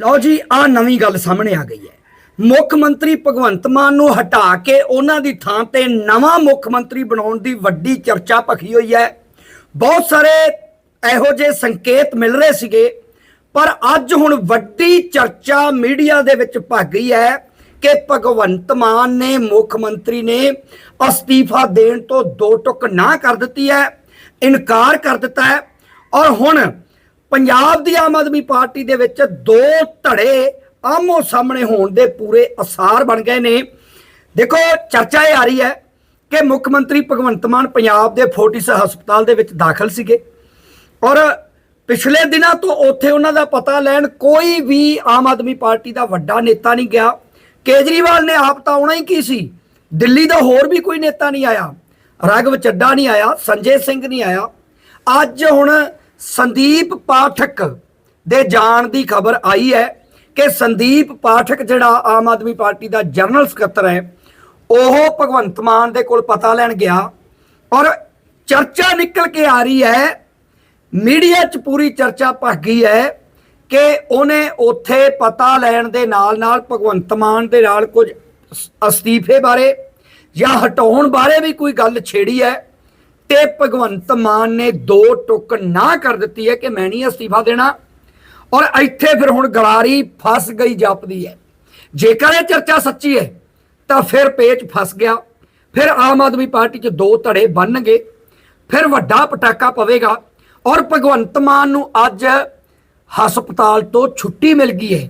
ਲਓ ਜੀ ਆ ਨਵੀਂ ਗੱਲ ਸਾਹਮਣੇ ਆ ਗਈ ਹੈ। ਮੁੱਖ ਮੰਤਰੀ ਭਗਵੰਤ ਮਾਨ ਨੂੰ ਹਟਾ ਕੇ ਉਹਨਾਂ ਦੀ ਥਾਂ ਤੇ ਨਵਾਂ ਮੁੱਖ ਮੰਤਰੀ ਬਣਾਉਣ ਦੀ ਵੱਡੀ ਚਰਚਾ ਭਖੀ ਹੋਈ ਹੈ। ਬਹੁਤ ਸਾਰੇ ਇਹੋ ਜਿਹੇ ਸੰਕੇਤ ਮਿਲ ਰਹੇ ਸੀਗੇ, ਪਰ ਅੱਜ ਹੁਣ ਵੱਡੀ ਚਰਚਾ ਮੀਡੀਆ ਦੇ ਵਿੱਚ ਭੱਗ ਗਈ ਹੈ ਕਿ ਭਗਵੰਤ ਮਾਨ ਨੇ, ਮੁੱਖ ਮੰਤਰੀ ਨੇ ਅਸਤੀਫਾ ਦੇਣ ਤੋਂ ਦੋ ਟੁਕ ਨਾ ਕਰ ਦਿੱਤੀ ਹੈ, ਇਨਕਾਰ ਕਰ ਦਿੱਤਾ ਹੈ। ਔਰ ਹੁਣ ਪੰਜਾਬ ਦੀ ਆਮ ਆਦਮੀ ਪਾਰਟੀ ਦੇ ਵਿੱਚ ਦੋ ਧੜੇ ਆਮੋ ਸਾਹਮਣੇ ਹੋਣ ਦੇ ਪੂਰੇ ਅਸਾਰ ਬਣ ਗਏ ਨੇ। ਦੇਖੋ, ਚਰਚਾ ਇਹ ਆ ਰਹੀ ਹੈ ਕਿ ਮੁੱਖ ਮੰਤਰੀ ਭਗਵੰਤ ਮਾਨ ਪੰਜਾਬ ਦੇ ਫੋਰਟਿਸ ਹਸਪਤਾਲ ਦੇ ਵਿੱਚ ਦਾਖਲ ਸੀਗੇ ਔਰ ਪਿਛਲੇ ਦਿਨਾਂ ਤੋਂ ਉੱਥੇ ਉਹਨਾਂ ਦਾ ਪਤਾ ਲੈਣ ਕੋਈ ਵੀ ਆਮ ਆਦਮੀ ਪਾਰਟੀ ਦਾ ਵੱਡਾ ਨੇਤਾ ਨਹੀਂ ਗਿਆ। ਕੇਜਰੀਵਾਲ ਨੇ ਆਪ ਤਾਂ ਆਉਣਾ ਹੀ ਕੀ ਸੀ? ਦਿੱਲੀ ਦਾ ਹੋਰ ਵੀ ਕੋਈ ਨੇਤਾ ਨਹੀਂ ਆਇਆ। ਰਾਘਵ ਚੱਡਾ ਨਹੀਂ ਆਇਆ, ਸੰਜੇ ਸਿੰਘ ਨਹੀਂ ਆਇਆ। ਅੱਜ ਹੁਣ ਸੰਦੀਪ ਪਾਠਕ ਦੇ ਜਾਣ ਦੀ ਖਬਰ ਆਈ ਹੈ ਕਿ ਸੰਦੀਪ ਪਾਠਕ ਜਿਹੜਾ ਆਮ ਆਦਮੀ ਪਾਰਟੀ ਦਾ ਜਨਰਲ ਸਕੱਤਰ ਹੈ, ਉਹ ਭਗਵੰਤ ਮਾਨ ਦੇ ਕੋਲ ਪਤਾ ਲੈਣ ਗਿਆ ਔਰ ਚਰਚਾ ਨਿਕਲ ਕੇ ਆ ਰਹੀ ਹੈ, ਮੀਡੀਆ 'ਚ ਪੂਰੀ ਚਰਚਾ ਭੱਗ ਗਈ ਹੈ ਕਿ ਉਹਨੇ ਉੱਥੇ ਪਤਾ ਲੈਣ ਦੇ ਨਾਲ ਨਾਲ ਭਗਵੰਤ ਮਾਨ ਦੇ ਨਾਲ ਕੁਝ ਅਸਤੀਫੇ ਬਾਰੇ ਜਾਂ ਹਟਾਉਣ ਬਾਰੇ ਵੀ ਕੋਈ ਗੱਲ ਛੇੜੀ ਹੈ। ਤੇ ਭਗਵੰਤ ਮਾਨ ਨੇ ਦੋ ਟੁਕ ਨਾ ਕਰ ਦਿੱਤੀ ਹੈ ਕਿ ਮੈਂ ਨਹੀਂ ਅਸਤੀਫਾ ਦੇਣਾ। ਔਰ ਇੱਥੇ ਫਿਰ ਹੁਣ ਗਲਾਰੀ ਫਸ ਗਈ ਜਾਪਦੀ ਹੈ। ਜੇਕਰ ਇਹ ਚਰਚਾ ਸੱਚੀ ਹੈ, ਤਾਂ ਫਿਰ ਪੇਚ ਫਸ ਗਿਆ। ਫਿਰ ਆਮ ਆਦਮੀ ਪਾਰਟੀ 'ਚ ਦੋ ਧੜੇ ਬਣਨਗੇ। ਫਿਰ ਵੱਡਾ ਪਟਾਕਾ ਪਵੇਗਾ। ਔਰ ਭਗਵੰਤ ਮਾਨ ਨੂੰ ਅੱਜ ਹਸਪਤਾਲ ਤੋਂ ਛੁੱਟੀ ਮਿਲ ਗਈ ਹੈ।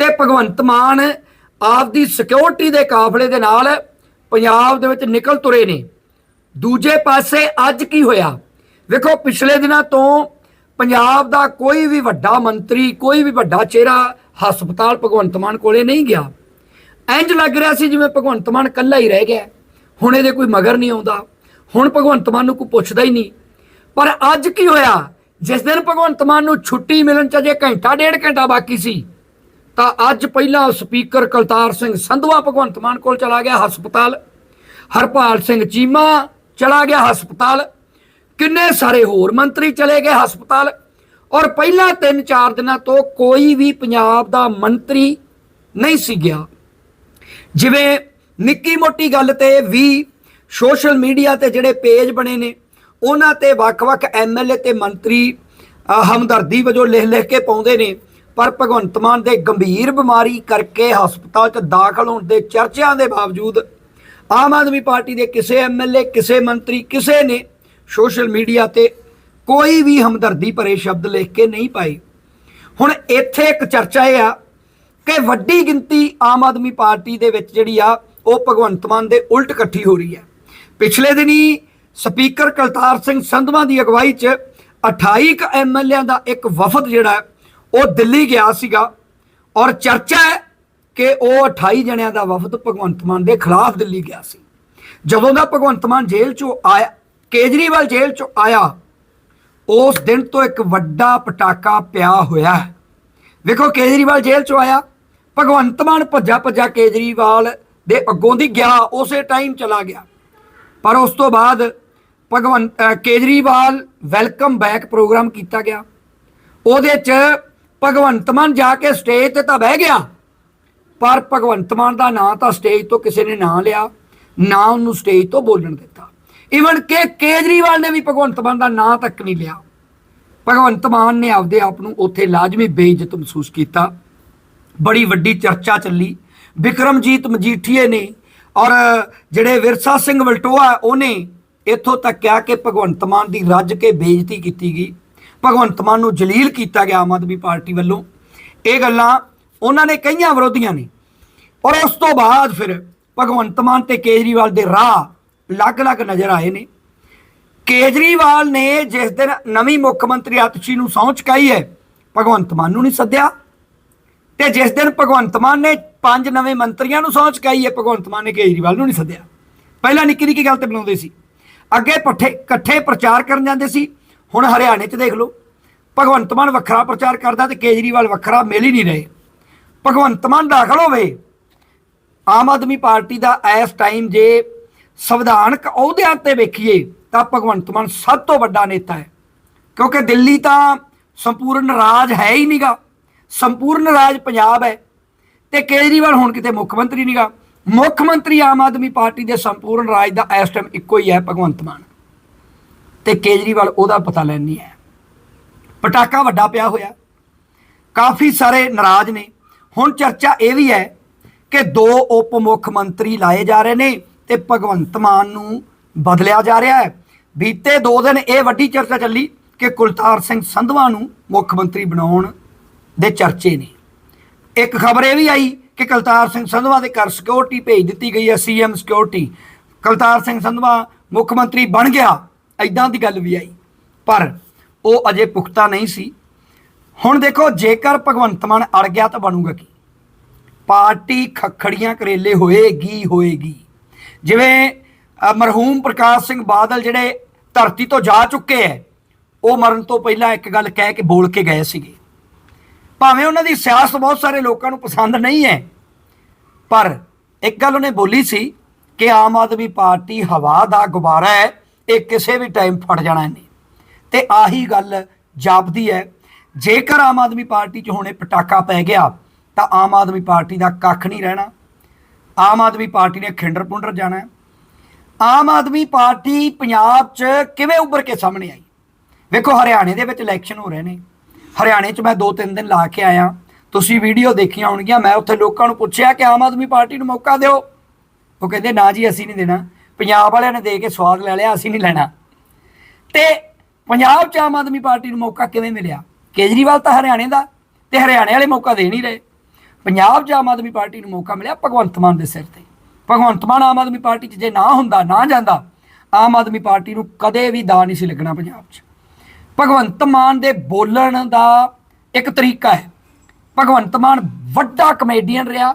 ਤੇ ਭਗਵੰਤ ਮਾਨ ਆਪਦੀ ਸਿਕਿਉਰਿਟੀ ਦੇ ਕਾਫਲੇ ਦੇ ਨਾਲ ਪੰਜਾਬ ਦੇ ਵਿੱਚ ਨਿਕਲ ਤੁਰੇ ਨੇ। ਦੂਜੇ ਪਾਸੇ ਅੱਜ ਕੀ ਹੋਇਆ? ਵੇਖੋ, ਪਿਛਲੇ ਦਿਨਾਂ ਤੋਂ ਪੰਜਾਬ ਦਾ ਕੋਈ ਵੀ ਵੱਡਾ ਮੰਤਰੀ, ਕੋਈ ਵੀ ਵੱਡਾ ਚਿਹਰਾ ਹਸਪਤਾਲ ਭਗਵੰਤ ਮਾਨ ਕੋਲੇ ਨਹੀਂ ਗਿਆ। ਇੰਜ ਲੱਗ ਰਿਹਾ ਸੀ ਜਿਵੇਂ ਭਗਵੰਤ ਮਾਨ ਇਕੱਲਾ ਹੀ ਰਹਿ ਗਿਆ। ਹੁਣ ਇਹਦੇ ਕੋਈ ਮਗਰ ਨਹੀਂ ਆਉਂਦਾ। ਹੁਣ ਭਗਵੰਤ ਮਾਨ ਨੂੰ ਕੋਈ ਪੁੱਛਦਾ ਹੀ ਨਹੀਂ। ਪਰ ਅੱਜ ਕੀ ਹੋਇਆ? ਜਿਸ ਦਿਨ ਭਗਵੰਤ ਮਾਨ ਨੂੰ ਛੁੱਟੀ ਮਿਲਣ ਚ ਅਜੇ ਘੰਟਾ, ਡੇਢ ਘੰਟਾ ਬਾਕੀ ਸੀ, ਤਾਂ ਅੱਜ ਪਹਿਲਾਂ ਸਪੀਕਰ ਕਲਤਾਰ ਸਿੰਘ ਸੰਧਵਾ ਭਗਵੰਤ ਮਾਨ ਕੋਲ ਚਲਾ ਗਿਆ ਹਸਪਤਾਲ। ਹਰਪਾਲ ਸਿੰਘ ਚੀਮਾ ਚਲਾ ਗਿਆ ਹਸਪਤਾਲ। ਕਿੰਨੇ ਸਾਰੇ ਹੋਰ ਮੰਤਰੀ ਚਲੇ ਗਏ ਹਸਪਤਾਲ। ਔਰ ਪਹਿਲਾਂ 3-4 ਦਿਨਾਂ ਤੋਂ ਕੋਈ ਵੀ ਪੰਜਾਬ ਦਾ ਮੰਤਰੀ ਨਹੀਂ ਸੀ ਗਿਆ। ਜਿਵੇਂ ਨਿੱਕੀ ਮੋਟੀ ਗੱਲ ਤੇ ਵੀ ਸੋਸ਼ਲ ਮੀਡੀਆ ਤੇ ਜਿਹੜੇ ਪੇਜ ਬਣੇ ਨੇ, ਉਹਨਾਂ ਤੇ ਵੱਖ-ਵੱਖ ਐਮਐਲਏ ਤੇ ਮੰਤਰੀ ਹਮਦਰਦੀ ਵਜੋਂ ਲਿਖ-ਲਿਖ ਕੇ ਪਾਉਂਦੇ ਨੇ। ਪਰ ਭਗਵੰਤ ਮਾਨ ਦੇ ਗੰਭੀਰ ਬਿਮਾਰੀ ਕਰਕੇ ਹਸਪਤਾਲ 'ਚ ਦਾਖਲ ਹੋਣ ਦੇ ਚਰਚਿਆਂ ਦੇ ਬਾਵਜੂਦ ਆਮ ਆਦਮੀ ਪਾਰਟੀ ਦੇ ਕਿਸੇ ਐਮਐਲਏ ਕਿਸੇ ਮੰਤਰੀ, ਕਿਸੇ ਨੇ ਸੋਸ਼ਲ ਮੀਡੀਆ ਤੇ ਕੋਈ ਵੀ ਹਮਦਰਦੀ ਭਰੇ ਸ਼ਬਦ ਲਿਖ ਕੇ ਨਹੀਂ ਪਾਏ ਹੁਣ ਇੱਥੇ ਇੱਕ ਚਰਚਾ ਇਹ ਆ ਕਿ ਵੱਡੀ ਗਿਣਤੀ ਆਮ ਆਦਮੀ ਪਾਰਟੀ ਦੇ ਵਿੱਚ ਜਿਹੜੀ ਆ, ਉਹ ਭਗਵੰਤ ਮਾਨ ਦੇ ਉਲਟ ਇਕੱਠੀ ਹੋ ਰਹੀ ਹੈ। ਪਿਛਲੇ ਦਿਨੀ ਸਪੀਕਰ ਕਲਤਾਰ ਸਿੰਘ ਸੰਧਵਾ ਦੀ ਅਗਵਾਈ 'ਚ 28 ਕ ਐਮਐਲਏਆਂ ਦਾ ਇੱਕ ਵਫਦ ਜਿਹੜਾ, ਉਹ ਦਿੱਲੀ ਗਿਆ ਸੀਗਾ ਔਰ ਚਰਚਾ ਹੈ ਕਿ ਉਹ 28 ਜਣਿਆਂ ਦਾ ਵਫਦ ਭਗਵੰਤ ਮਾਨ ਦੇ ਖਿਲਾਫ ਦਿੱਲੀ ਗਿਆ ਸੀ। ਜਦੋਂ ਦਾ ਭਗਵੰਤ ਮਾਨ ਜੇਲ੍ਹ 'ਚੋਂ ਆਇਆ, ਕੇਜਰੀਵਾਲ ਜੇਲ੍ਹ 'ਚੋਂ ਆਇਆ, ਉਸ ਦਿਨ ਤੋਂ ਇੱਕ ਵੱਡਾ ਪਟਾਕਾ ਪਿਆ ਹੋਇਆ ਹੈ। ਵੇਖੋ, ਕੇਜਰੀਵਾਲ ਜੇਲ੍ਹ ਚੋਂ ਆਇਆ, ਭਗਵੰਤ ਮਾਨ ਭੱਜਾ ਭੱਜਾ ਕੇਜਰੀਵਾਲ ਦੇ ਅੱਗੋਂ ਦੀ ਗਿਆ, ਉਸੇ ਟਾਈਮ ਚਲਾ ਗਿਆ। ਪਰ ਉਸ ਤੋਂ ਬਾਅਦ Bhagwant Kejriwal welcome back program ਕੀਤਾ ਗਿਆ। ਉਹਦੇ 'ਚ ਭਗਵੰਤ ਮਾਨ ਜਾ ਕੇ ਸਟੇਜ ਤੇ ਤਾਂ ਬਹਿ ਗਿਆ। ਪਰ ਭਗਵੰਤ ਮਾਨ ਦਾ ਨਾਂ ਤਾਂ ਸਟੇਜ ਤੋਂ ਕਿਸੇ ਨੇ ਨਾਂ ਲਿਆ, ਨਾ ਉਹਨੂੰ ਸਟੇਜ ਤੋਂ ਬੋਲਣ ਦਿੱਤਾ। ਇਵਨ ਕਿ ਕੇਜਰੀਵਾਲ ਨੇ ਵੀ ਭਗਵੰਤ ਮਾਨ ਦਾ ਨਾਂ ਤੱਕ ਨਹੀਂ ਲਿਆ। ਭਗਵੰਤ ਮਾਨ ਨੇ ਆਪਦੇ ਆਪ ਨੂੰ ਉੱਥੇ ਲਾਜ਼ਮੀ ਬੇਇੱਜ਼ਤ ਮਹਿਸੂਸ ਕੀਤਾ। ਬੜੀ ਵੱਡੀ ਚਰਚਾ ਚੱਲੀ। ਵਿਕਰਮਜੀਤ ਮਜੀਠੀਏ ਨੇ ਔਰ ਜਿਹੜੇ ਵਿਰਸਾ ਸਿੰਘ ਵਲਟੋਆ ਉਹਨੇ ਇੱਥੋਂ ਤੱਕ ਕਿਹਾ ਕਿ ਭਗਵੰਤ ਮਾਨ ਦੀ ਰੱਜ ਕੇ ਬੇਇੱਜ਼ਤੀ ਕੀਤੀ ਗਈ। ਭਗਵੰਤ ਮਾਨ ਨੂੰ ਜਲੀਲ ਕੀਤਾ ਗਿਆ ਆਮ ਆਦਮੀ ਪਾਰਟੀ ਵੱਲੋਂ। ਇਹ ਗੱਲਾਂ ਉਹਨਾਂ ਨੇ ਕਈਆਂ ਵਿਰੋਧੀਆਂ ਨੇ। ਔਰ ਉਸ ਤੋਂ ਬਾਅਦ ਫਿਰ ਭਗਵੰਤ ਮਾਨ ਤੇ ਕੇਜਰੀਵਾਲ ਦੇ ਰਾਹ ਅਲੱਗ-ਅਲੱਗ ਨਜ਼ਰ ਆਏ ਨੇ। ਕੇਜਰੀਵਾਲ ਨੇ ਜਿਸ ਦਿਨ ਨਵੀਂ ਮੁੱਖ ਮੰਤਰੀ ਆਤਸ਼ੀ ਨੂੰ ਸਹੁੰ ਚੁਕਾਈ ਹੈ, ਭਗਵੰਤ ਮਾਨ ਨੂੰ ਨਹੀਂ ਸੱਦਿਆ। ਤੇ ਜਿਸ ਦਿਨ ਭਗਵੰਤ ਮਾਨ ਨੇ ਪੰਜ ਨਵੇਂ ਮੰਤਰੀਆਂ ਨੂੰ ਸਹੁੰ ਚੁਕਾਈ ਹੈ, ਭਗਵੰਤ ਮਾਨ ਨੇ ਕੇਜਰੀਵਾਲ ਨੂੰ ਨਹੀਂ ਸੱਦਿਆ। ਪਹਿਲਾਂ ਨਿੱਕੀ ਨਿੱਕੀ ਗੱਲ ਤੇ ਬੁਲਾਉਂਦੇ ਸੀ। ਅੱਗੇ ਪੱਠੇ ਇਕੱਠੇ ਪ੍ਰਚਾਰ ਕਰਨ ਜਾਂਦੇ ਸੀ। ਹੁਣ ਹਰਿਆਣੇ 'ਚ ਦੇਖ ਲਓ। ਭਗਵੰਤ ਮਾਨ ਵੱਖਰਾ ਪ੍ਰਚਾਰ ਕਰਦਾ ਤੇ ਕੇਜਰੀਵਾਲ ਵੱਖਰਾ ਮਿਲ ਹੀ ਨਹੀਂ ਰਹੇ। ਭਗਵੰਤ ਮਾਨ ਦਾਖਲ ਹੋਵੇ। ਆਮ ਆਦਮੀ ਪਾਰਟੀ ਦਾ ਇਸ ਟਾਈਮ ਜੇ ਸੰਵਿਧਾਨਕ ਅਹੁਦਿਆਂ ਤੇ ਵੇਖੀਏ, ਤਾਂ ਭਗਵੰਤ ਮਾਨ ਸਭ ਤੋਂ ਵੱਡਾ ਨੇਤਾ ਹੈ। ਕਿਉਂਕਿ ਦਿੱਲੀ ਤਾਂ ਸੰਪੂਰਨ ਰਾਜ ਹੈ ਹੀ ਨਹੀਂਗਾ ਸੰਪੂਰਨ ਰਾਜ ਪੰਜਾਬ ਹੈ ਤੇ ਕੇਜਰੀਵਾਲ ਹੁਣ ਕਿਤੇ ਮੁੱਖ ਮੰਤਰੀ ਨਹੀਂਗਾ ਮੁੱਖ ਮੰਤਰੀ ਆਮ ਆਦਮੀ ਪਾਰਟੀ ਦੇ ਸੰਪੂਰਨ ਰਾਜ ਦਾ ਇਸ ਟਾਈਮ ਇੱਕੋ ਹੀ ਹੈ ਭਗਵੰਤ ਮਾਨ। ਤੇ ਕੇਜਰੀਵਾਲ ਉਹਦਾ ਪਤਾ ਲੈਣ ਨਹੀਂ ਹੈ। ਪਟਾਕਾ ਵੱਡਾ ਪਿਆ ਹੋਇਆ। ਕਾਫੀ ਸਾਰੇ ਨਾਰਾਜ਼ ਨੇ। ਹੁਣ ਚਰਚਾ ਇਹ ਵੀ ਹੈ ਕਿ ਦੋ ਉਪ ਮੁੱਖ ਮੰਤਰੀ ਲਾਏ ਜਾ ਰਹੇ ਨੇ ਤੇ ਭਗਵੰਤ ਮਾਨ ਨੂੰ ਬਦਲਿਆ ਜਾ ਰਿਹਾ ਹੈ। ਬੀਤੇ ਦੋ ਦਿਨ ਇਹ ਵੱਡੀ ਚਰਚਾ ਚੱਲੀ ਕਿ ਕੁਲਤਾਰ ਸਿੰਘ ਸੰਧਵਾ ਨੂੰ ਮੁੱਖ ਮੰਤਰੀ ਬਣਾਉਣ ਦੇ ਚਰਚੇ ਨੇ। ਇੱਕ ਖਬਰ ਇਹ ਵੀ ਆਈ ਕਿ ਕੁਲਤਾਰ ਸਿੰਘ ਸੰਧਵਾ ਦੇ ਘਰ ਸਿਕਿਉਰਿਟੀ ਭੇਜ ਦਿੱਤੀ ਗਈ ਹੈ ਸੀਐਮ ਸਿਕਿਉਰਿਟੀ ਕੁਲਤਾਰ ਸਿੰਘ ਸੰਧਵਾ ਮੁੱਖ ਮੰਤਰੀ ਬਣ ਗਿਆ ਐਦਾਂ ਦੀ ਗੱਲ ਵੀ ਆਈ। ਪਰ ਉਹ ਅਜੇ ਪੁਖਤਾ ਨਹੀਂ ਸੀ। ਹੁਣ ਦੇਖੋ, ਜੇਕਰ ਭਗਵੰਤ ਮਾਨ ਅੜ ਗਿਆ ਤਾਂ ਬਣੂਗਾ ਕੀ? ਪਾਰਟੀ ਖੱਖੜੀਆਂ ਕਰੇਲੇ ਹੋਏਗੀ ਹੋਏਗੀ। ਜਿਵੇਂ ਮਰਹੂਮ ਪ੍ਰਕਾਸ਼ ਸਿੰਘ ਬਾਦਲ ਜਿਹੜੇ ਧਰਤੀ ਤੋਂ ਜਾ ਚੁੱਕੇ ਐ, ਉਹ ਮਰਨ ਤੋਂ ਪਹਿਲਾਂ ਇੱਕ ਗੱਲ ਕਹਿ ਕੇ ਬੋਲ ਕੇ ਗਏ ਸੀਗੇ। ਭਾਵੇਂ ਉਹਨਾਂ ਦੀ ਸਿਆਸਤ ਬਹੁਤ ਸਾਰੇ ਲੋਕਾਂ ਨੂੰ ਪਸੰਦ ਨਹੀਂ ਹੈ ਪਰ ਇੱਕ ਗੱਲ ਉਹਨੇ ਬੋਲੀ ਸੀ ਕਿ ਆਮ ਆਦਮੀ ਪਾਰਟੀ ਹਵਾ ਦਾ ਗੁਬਾਰਾ ਹੈ ਇਹ ਕਿਸੇ ਵੀ ਟਾਈਮ ਫਟ ਜਾਣਾ ਇਹਨੇ। ਤੇ ਆਹੀ ਗੱਲ ਜਾਪਦੀ ਹੈ ਜੇਕਰ ਆਮ ਆਦਮੀ ਪਾਰਟੀ 'ਚ ਹੁਣੇ ਪਟਾਕਾ ਪੈ ਗਿਆ, ਤਾਂ ਆਮ ਆਦਮੀ ਪਾਰਟੀ ਦਾ ਕੱਖ ਨਹੀਂ ਰਹਿਣਾ। ਆਮ ਆਦਮੀ ਪਾਰਟੀ ਨੇ ਖਿੰਡਰ ਪੁੰਡਰ ਜਾਣਾ। ਆਮ ਆਦਮੀ ਪਾਰਟੀ ਪੰਜਾਬ 'ਚ ਕਿਵੇਂ ਉੱਭਰ ਕੇ ਸਾਹਮਣੇ ਆਈ? ਵੇਖੋ, ਹਰਿਆਣੇ ਦੇ ਵਿੱਚ ਇਲੈਕਸ਼ਨ ਹੋ ਰਹੇ ਨੇ। ਹਰਿਆਣੇ 'ਚ ਮੈਂ ਦੋ ਤਿੰਨ ਦਿਨ ਲਾ ਕੇ ਆਇਆ। ਤੁਸੀਂ ਵੀਡੀਓ ਦੇਖੀਆਂ ਹੋਣਗੀਆਂ। ਮੈਂ ਉੱਥੇ ਲੋਕਾਂ ਨੂੰ ਪੁੱਛਿਆ ਕਿ ਆਮ ਆਦਮੀ ਪਾਰਟੀ ਨੂੰ ਮੌਕਾ ਦਿਓ। ਉਹ ਕਹਿੰਦੇ, ਨਾ ਜੀ, ਅਸੀਂ ਨਹੀਂ ਦੇਣਾ। ਪੰਜਾਬ ਵਾਲਿਆਂ ਨੇ ਦੇ ਕੇ ਸਵਾਦ ਲੈ ਲਿਆ, ਅਸੀਂ ਨਹੀਂ ਲੈਣਾ। ਤੇ ਪੰਜਾਬ 'ਚ ਆਮ ਆਦਮੀ ਪਾਰਟੀ ਨੂੰ ਮੌਕਾ ਕਿਵੇਂ ਮਿਲਿਆ? ਕੇਜਰੀਵਾਲ ਤਾਂ ਹਰਿਆਣੇ ਦਾ, ਤੇ ਹਰਿਆਣੇ ਵਾਲੇ ਮੌਕਾ ਦੇ ਨਹੀਂ ਰਹੇ। ਪੰਜਾਬ 'ਚ ਆਮ ਆਦਮੀ ਪਾਰਟੀ ਨੂੰ ਮੌਕਾ ਮਿਲਿਆ ਭਗਵੰਤ ਮਾਨ ਦੇ ਸਿਰ ਤੇ। ਭਗਵੰਤ ਮਾਨ ਆਮ ਆਦਮੀ ਪਾਰਟੀ 'ਚ ਜੇ ਨਾ ਹੁੰਦਾ, ਨਾ ਜਾਂਦਾ, ਆਮ ਆਦਮੀ ਪਾਰਟੀ ਨੂੰ ਕਦੇ ਵੀ ਦਾ ਨਹੀਂ ਸੀ ਲੱਗਣਾ ਪੰਜਾਬ 'ਚ। ਭਗਵੰਤ ਮਾਨ ਦੇ ਬੋਲਣ ਦਾ ਇੱਕ ਤਰੀਕਾ ਹੈ। ਭਗਵੰਤ ਮਾਨ ਵੱਡਾ ਕਮੇਡੀਅਨ ਰਿਹਾ,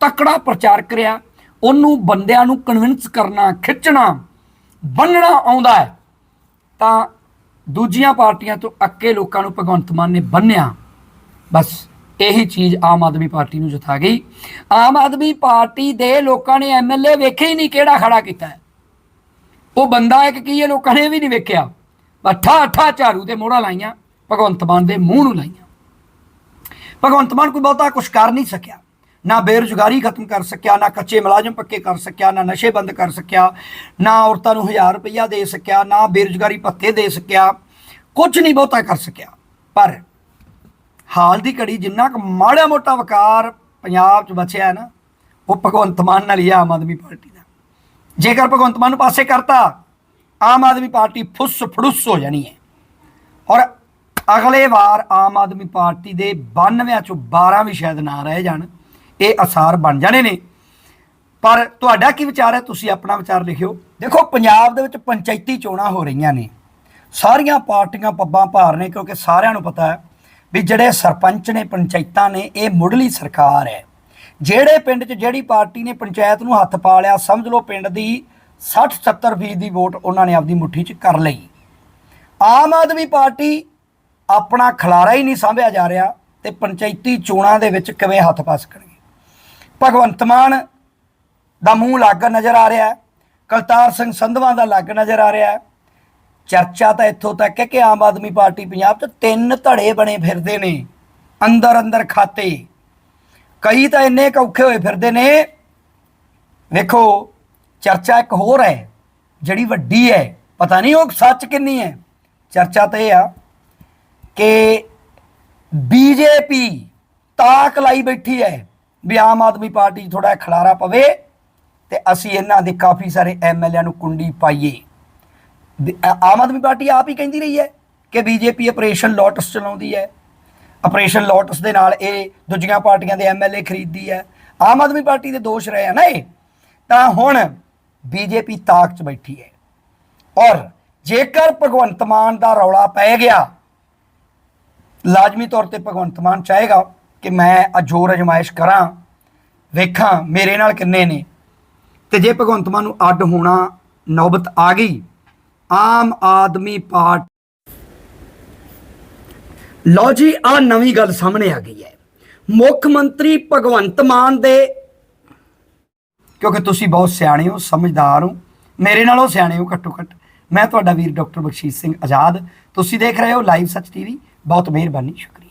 ਤਕੜਾ ਪ੍ਰਚਾਰਕ ਰਿਹਾ, ਉਹਨੂੰ ਬੰਦਿਆਂ ਨੂੰ ਕਨਵਿੰਸ ਕਰਨਾ, ਖਿੱਚਣਾ, ਬੰਨਣਾ ਆਉਂਦਾ ਹੈ। ਤਾਂ ਦੂਜੀਆਂ ਪਾਰਟੀਆਂ ਤੋਂ ਅੱਕੇ ਲੋਕਾਂ ਨੂੰ ਭਗਵੰਤ ਮਾਨ ਨੇ ਬੰਨਿਆ। ਬਸ ਇਹੀ ਚੀਜ਼ ਆਮ ਆਦਮੀ ਪਾਰਟੀ ਨੂੰ ਜਤਾ ਗਈ। ਆਮ ਆਦਮੀ ਪਾਰਟੀ ਦੇ ਲੋਕਾਂ ਨੇ ਐਮਐਲਏ ਵੇਖੇ ਹੀ ਨਹੀਂ ਕਿਹੜਾ ਖੜਾ ਕੀਤਾ ਉਹ ਬੰਦਾ ਇੱਕ ਕੀ ਹੈ ਲੋਕਾਂ ਨੇ ਇਹ ਵੀ ਨਹੀਂ ਵੇਖਿਆ। ਅੱਠਾ ਅੱਠਾ ਝਾੜੂ ਤੇ ਮੋਹਰਾਂ ਲਾਈਆਂ, ਭਗਵੰਤ ਮਾਨ ਦੇ ਮੂੰਹ ਨੂੰ ਲਾਈਆਂ। ਭਗਵੰਤ ਮਾਨ ਕੋਈ ਬਹੁਤਾ ਕੁਝ ਕਰ ਨਹੀਂ ਸਕਿਆ। ਨਾ ਬੇਰੁਜ਼ਗਾਰੀ ਖਤਮ ਕਰ ਸਕਿਆ, ਨਾ ਕੱਚੇ ਮੁਲਾਜ਼ਮ ਪੱਕੇ ਕਰ ਸਕਿਆ, ਨਾ ਨਸ਼ੇ ਬੰਦ ਕਰ ਸਕਿਆ, ਨਾ ਔਰਤਾਂ ਨੂੰ 1000 ਰੁਪਈਆ ਦੇ ਸਕਿਆ, ਨਾ ਬੇਰੁਜ਼ਗਾਰੀ ਭੱਤੇ ਦੇ ਸਕਿਆ ਕੁਝ ਨਹੀਂ ਬਹੁਤਾ ਕਰ ਸਕਿਆ। ਪਰ ਹਾਲ ਦੀ ਘੜੀ ਜਿੰਨਾ ਕੁ ਮਾੜਾ ਮੋਟਾ ਵਕਾਰ ਪੰਜਾਬ 'ਚ ਬਚਿਆ ਹੈ ਨਾ, ਉਹ ਭਗਵੰਤ ਮਾਨ ਨਾਲ ਹੀ ਹੈ ਆਮ ਆਦਮੀ ਪਾਰਟੀ ਦਾ। ਜੇਕਰ ਭਗਵੰਤ ਮਾਨ ਨੂੰ ਪਾਸੇ ਕਰਤਾ, ਆਮ ਆਦਮੀ ਪਾਰਟੀ ਫੁੱਸ ਫੜੁੱਸ ਹੋ ਜਾਣੀ ਹੈ। ਔਰ ਅਗਲੇ ਵਾਰ ਆਮ ਆਦਮੀ ਪਾਰਟੀ ਦੇ 92 ਚੋਂ 12 ਵੀ ਸ਼ਾਇਦ ਨਾ ਰਹਿ ਜਾਣ। ਇਹ ਅਸਾਰ ਬਣ ਜਾਣੇ ਨੇ। ਪਰ ਤੁਹਾਡਾ ਕੀ ਵਿਚਾਰ ਹੈ? ਤੁਸੀਂ ਆਪਣਾ ਵਿਚਾਰ ਲਿਖਿਓ। ਦੇਖੋ, ਪੰਜਾਬ ਦੇ ਵਿੱਚ ਪੰਚਾਇਤੀ ਚੋਣਾਂ ਹੋ ਰਹੀਆਂ ਨੇ। ਸਾਰੀਆਂ ਪਾਰਟੀਆਂ ਪੱਬਾਂ ਭਾਰ ਨੇ, ਕਿਉਂਕਿ ਸਾਰਿਆਂ ਨੂੰ ਪਤਾ ਹੈ ਵੀ ਜਿਹੜੇ ਸਰਪੰਚ ਨੇ, ਪੰਚਾਇਤਾਂ ਨੇ, ਇਹ ਮੁੱਢਲੀ ਸਰਕਾਰ ਹੈ। ਜਿਹੜੇ ਪਿੰਡ 'ਚ ਜਿਹੜੀ ਪਾਰਟੀ ਨੇ ਪੰਚਾਇਤ ਨੂੰ ਹੱਥ ਪਾ ਲਿਆ, ਸਮਝ ਲਓ ਪਿੰਡ ਦੀ 60 70 ਫੀਸਦੀ ਦੀ ਵੋਟ ਉਹਨਾਂ ਨੇ ਆਪਦੀ ਮੁੱਠੀ 'ਚ ਕਰ ਲਈ। ਆਮ ਆਦਮੀ ਪਾਰਟੀ ਆਪਣਾ ਖਲਾਰਾ ਹੀ ਨਹੀਂ ਸਾਂਭਿਆ ਜਾ ਰਿਹਾ ਤੇ ਪੰਚਾਇਤੀ ਚੋਣਾਂ ਦੇ ਵਿੱਚ ਕਿਵੇਂ ਹੱਥ ਪਾ ਸਕਣਗੇ ਭਗਵੰਤ ਮਾਨ ਦਾ ਮੂੰਹ ਲੱਗ ਨਜ਼ਰ ਆ ਰਿਹਾ ਹੈ ਕਲਤਾਰ ਸਿੰਘ ਸੰਧਵਾਂ ਦਾ ਲੱਗ ਨਜ਼ਰ ਆ ਰਿਹਾ ਹੈ। ਚਰਚਾ ਤਾਂ ਇੱਥੋਂ ਤੱਕ ਹੈ ਕਿ ਆਮ ਆਦਮੀ ਪਾਰਟੀ ਪੰਜਾਬ 'ਚ ਤਿੰਨ ਧੜੇ ਬਣੇ ਫਿਰਦੇ ਨੇ, ਅੰਦਰ ਅੰਦਰ ਖਾਤੇ। ਕਈ ਤਾਂ ਇੰਨੇ ਕੁ ਔਖੇ ਹੋਏ ਫਿਰਦੇ ਨੇ। ਵੇਖੋ, ਚਰਚਾ ਇੱਕ ਹੋਰ ਹੈ, ਜਿਹੜੀ ਵੱਡੀ ਹੈ, ਪਤਾ ਨਹੀਂ ਉਹ ਸੱਚ ਕਿੰਨੀ ਹੈ। ਚਰਚਾ ਤਾਂ ਇਹ ਆ ਕਿ ਬੀਜੇਪੀ ਤਾਕ ਲਾਈ ਬੈਠੀ ਹੈ। ਵੀ ਆਮ ਆਦਮੀ ਪਾਰਟੀ ਥੋੜਾ ਖਲਾਰਾ ਪਵੇ ਤੇ ਅਸੀਂ ਇਹਨਾਂ ਦੇ ਕਾਫੀ ਸਾਰੇ ਐਮਐਲਏ ਨੂੰ ਕੁੰਡੀ ਪਾਈਏ। ਆਮ ਆਦਮੀ ਪਾਰਟੀ ਆਪ ਹੀ ਕਹਿੰਦੀ ਰਹੀ ਹੈ ਕਿ ਬੀਜੇਪੀ ਆਪਰੇਸ਼ਨ ਲੋਟਸ ਚਲਾਉਂਦੀ ਹੈ। ਆਪਰੇਸ਼ਨ ਲੋਟਸ ਦੇ ਨਾਲ ਇਹ ਦੂਜੀਆਂ ਪਾਰਟੀਆਂ ਦੇ ਐਮਐਲਏ ਖਰੀਦਦੀ ਹੈ। ਆਮ ਆਦਮੀ ਪਾਰਟੀ ਦੇ ਦੋਸ਼ ਰਹੇ ਆ ਨਾ ਇਹ। ਤਾਂ ਹੁਣ ਬੀਜੇਪੀ ਤਾਕ 'ਚ ਬੈਠੀ ਹੈ। ਔਰ ਜੇਕਰ ਭਗਵੰਤ ਮਾਨ ਦਾ ਰੌਲਾ ਪੈ ਗਿਆ, ਲਾਜ਼ਮੀ ਤੌਰ ਤੇ ਭਗਵੰਤ ਮਾਨ ਚਾਹੇਗਾ ਕਿ ਮੈਂ ਅਜੋਰ ਅਜਮਾਇਸ਼ ਕਰਾਂ, ਵੇਖਾਂ ਮੇਰੇ ਨਾਲ ਕਿੰਨੇ ਨੇ। ਤੇ ਜੇ ਭਗਵੰਤ ਮਾਨ ਨੂੰ ਅੱਡ ਹੋਣਾ ਨੌਬਤ ਆ ਗਈ, ਆਮ ਆਦਮੀ ਪਾਰਟੀ ਲਓ ਜੀ ਆ ਨਵੀਂ ਗੱਲ ਸਾਹਮਣੇ ਆ ਗਈ ਹੈ। ਮੁੱਖ ਮੰਤਰੀ ਭਗਵੰਤ ਮਾਨ ਦੇ ਕਿਉਂਕਿ ਤੁਸੀਂ ਬਹੁਤ ਸਿਆਣੇ ਹੋ, ਸਮਝਦਾਰ ਹੋ, ਮੇਰੇ ਨਾਲੋਂ ਸਿਆਣੇ ਹੋ ਘੱਟੋ ਘੱਟ। ਮੈਂ ਤੁਹਾਡਾ ਵੀਰ ਡਾਕਟਰ ਬਖਸ਼ੀਸ਼ ਸਿੰਘ ਆਜ਼ਾਦ। ਤੁਸੀਂ ਦੇਖ ਰਹੇ ਹੋ ਲਾਈਵ ਸੱਚ ਟੀਵੀ। ਬਹੁਤ ਮਿਹਰਬਾਨੀ, ਸ਼ੁਕਰੀਆ।